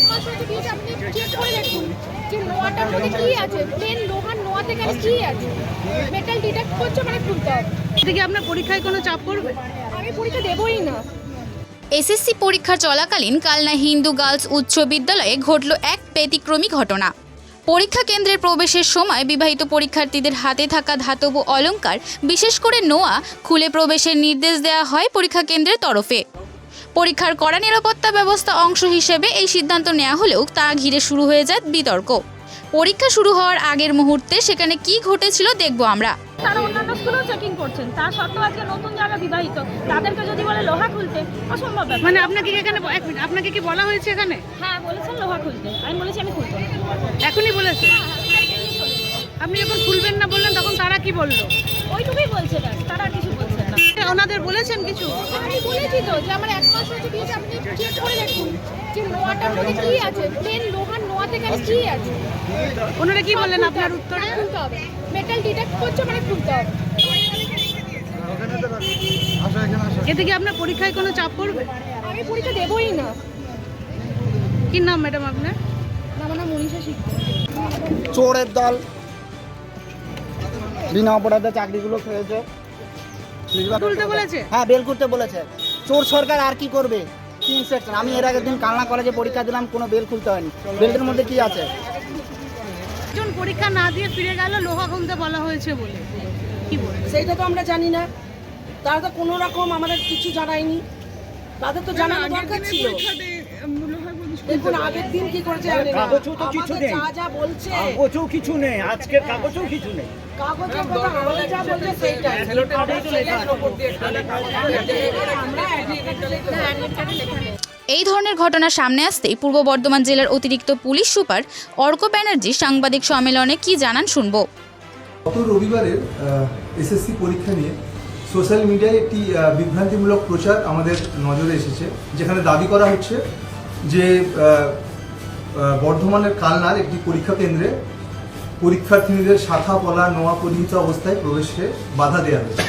এক মাস আপনি চেক করে দেখুন যে নোয়াটার মধ্যে কি আছে প্লেন লোহার নোয়াতে গেলে কি আছে মেটাল ডিটেক্ট করছে মানে খুলতে হবে এটা আপনার পরীক্ষায় কোনো চাপ পড়বে? আমি পরীক্ষা দেবই না। এসএসসি পরীক্ষা চলাকালীন কালনা হিন্দু গার্লস উচ্চ বিদ্যালয়ে ঘটল এক ব্যতিক্রমী ঘটনা। পরীক্ষা কেন্দ্রের প্রবেশের সময় বিবাহিত পরীক্ষার্থীদের হাতে থাকা ধাতব অলংকার বিশেষ করে নোয়া খুলে প্রবেশের নির্দেশ দেওয়া হয় পরীক্ষা কেন্দ্রের তরফে। পরীক্ষার কড়া নিরাপত্তা ব্যবস্থা অংশ হিসেবে এই সিদ্ধান্ত নেওয়া হলেও তা ঘিরে শুরু হয়ে যায় বিতর্ক। পরীক্ষা শুরু হওয়ার আগের মুহূর্তে সেখানে কি ঘটেছিল দেখব আমরা। তারা অন্যান্য স্কুলেও চেকিং করছেন। তা সত্ত্বেও আজকে নতুন যারা বিবাহিত তাদেরকে যদি বলে লোহা খুলতে অসম্ভব মানে আপনাকে কি এখানে এক মিনিট আপনাকে কি বলা হয়েছে এখানে? হ্যাঁ বলেছেন লোহা খুলতে। আমি বলেছি আমি খুলবো এখনই বলেছে? আপনি যখন খুলবেন না বললেন তখন তারা কি বলল? ওইটুকুই বলছে তারা কিছু বলছেন না। ওনাদের বলেছেন কিছু। আমি বলেছি তো যে আমার এক মাস হয়েছে দিয়েছে আপনি চেক করে দেখুন যে নোয়াটার মধ্যে কি আছে প্লেন লোহার নোয়াতে গেলে কি আছে। ওনারা কি বললেন আপনার উত্তরে? খুলতে হবে। মেটাল ডিটেক্ট করছে মানে খুলতে হবে। এতে কি আপনার পরীক্ষায় কোনো চাপ পড়বে? আমি পরীক্ষা দেবই না। কি নাম ম্যাডাম আপনার? না মানে মনীষা শিখতে চোরের দল। বিনা অপরাধে চাকরিগুলো খেয়েছে তুলতে বলেছে? হ্যাঁ বেল করতে বলেছে। চোর সরকার আর কি করবে? আমি এর আগের দিন কালনা কলেজে পরীক্ষা দিলাম কোনো বেল খুলতে হয়নি। বেল্টের মধ্যে কি আছে? একজন পরীক্ষা না দিয়ে ফিরে গেল লোহা খুলতে বলা হয়েছে বলে। কি বলে সেইটা তো আমরা জানি না। তারা তো কোনো রকম আমাদের কিছু জানায়নি। তাদের তো জানানো দরকার ছিল। দেখুন আগের দিন কি করেছে কাগজও তো কিছু নেই। যা যা বলছে। কাগজও কিছু নেই আজকের কাগজও কিছু নেই। কাগজের কথা আমাদের যা বলছে সেইটাই। এই ধরনের ঘটনা সামনে আসতেই পূর্ব বর্ধমান জেলার অতিরিক্ত পুলিশ সুপার অর্ক ব্যানার্জি সাংবাদিক সম্মেলনে কি জানান শুনব। গত রবিবারের এসএসসি পরীক্ষা নিয়ে সোশ্যাল মিডিয়ায় একটি বিভ্রান্তিমূলক প্রচার আমাদের নজরে এসেছে যেখানে দাবি করা হচ্ছে যে বর্ধমানের কালনার একটি পরীক্ষা কেন্দ্রে পরীক্ষার্থীদের শাখা, পলা, নোয়া পরিহিত অবস্থায় প্রবেশে বাধা দেওয়া হয়েছে।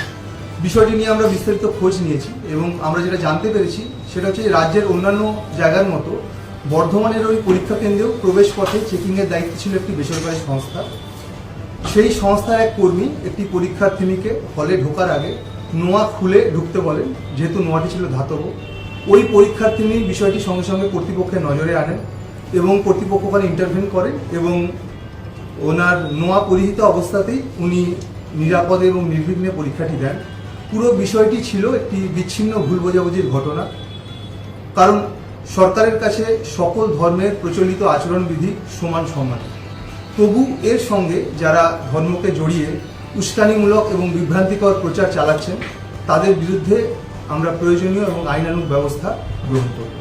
বিষয়টি নিয়ে আমরা বিস্তারিত খোঁজ নিয়েছি এবং আমরা যেটা জানতে পেরেছি সেটা হচ্ছে রাজ্যের অন্যান্য জায়গার মতো বর্ধমানের ওই পরীক্ষা কেন্দ্রেও প্রবেশ পথে চেকিংয়ের দায়িত্ব ছিল একটি বেসরকারি সংস্থা। সেই সংস্থার এক কর্মী একটি পরীক্ষার্থিনীকে হলে ঢোকার আগে নোয়া খুলে ঢুকতে বলেন, যেহেতু নোয়াটি ছিল ধাতব। ওই পরীক্ষার্থিনী বিষয়টি সঙ্গে সঙ্গে কর্তৃপক্ষের নজরে আনেন এবং কর্তৃপক্ষ ওখানে ইন্টারভেন করেন এবং ওনার নোয়া পরিহিত অবস্থাতেই উনি নিরাপদে এবং নির্বিঘ্নে পরীক্ষাটি দেন। পুরো বিষয়টি ছিল একটি বিচ্ছিন্ন ভুল বোঝাবুঝির ঘটনা। কারণ সরকারের কাছে সকল ধর্মের প্রচলিত আচরণবিধি সমান সমান। তবু এর সঙ্গে যারা ধর্মকে জড়িয়ে উস্কানিমূলক এবং বিভ্রান্তিকর প্রচার চালাচ্ছেন, তাদের বিরুদ্ধে আমরা প্রয়োজনীয় এবং আইনানুগ ব্যবস্থা গ্রহণ করব।